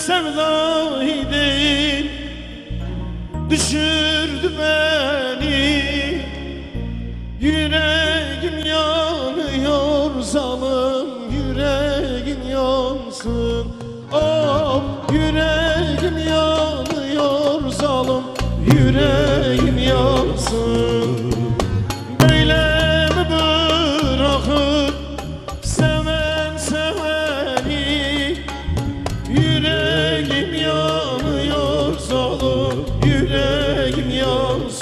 sevdayı değil Düşürdü beni. Yüreğim yanıyor zalim Yüreğim yansın. Oh yüreğim yanıyor zalim Yüreğim yansın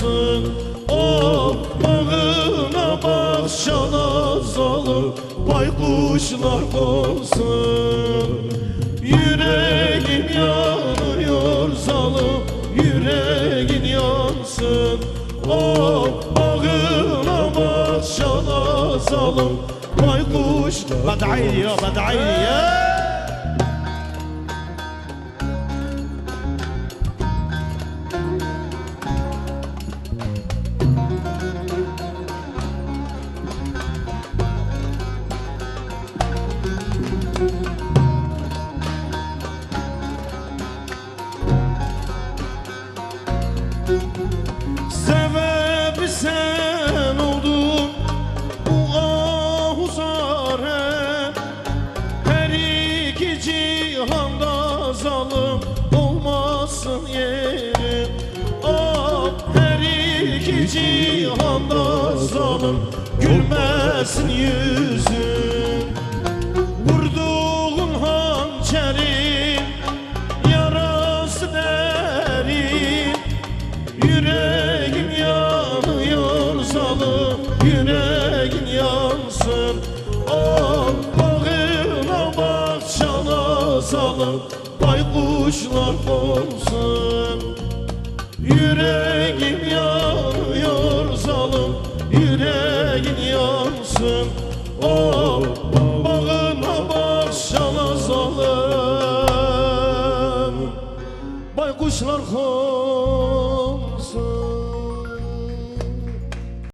yansın Oh bağına bak şana zalim Baykuşlar olsun Yüreğim yanıyor zalim Yüreğin yansın. Oh bağına bak şana zalim Baykuş Badayli ya Sebebi sen oldun bu ahuzare Her iki cihanda zalim olmasın yerim. Ah her iki cihanda zalim gülmesin yüzün Yüreğin yansın. Bağına bak zalim Baykuşlar konsun. Yüreğim yanıyor zalim Yüreğin yansın. Oh bağına bak çala zalim Baykuşlar konsun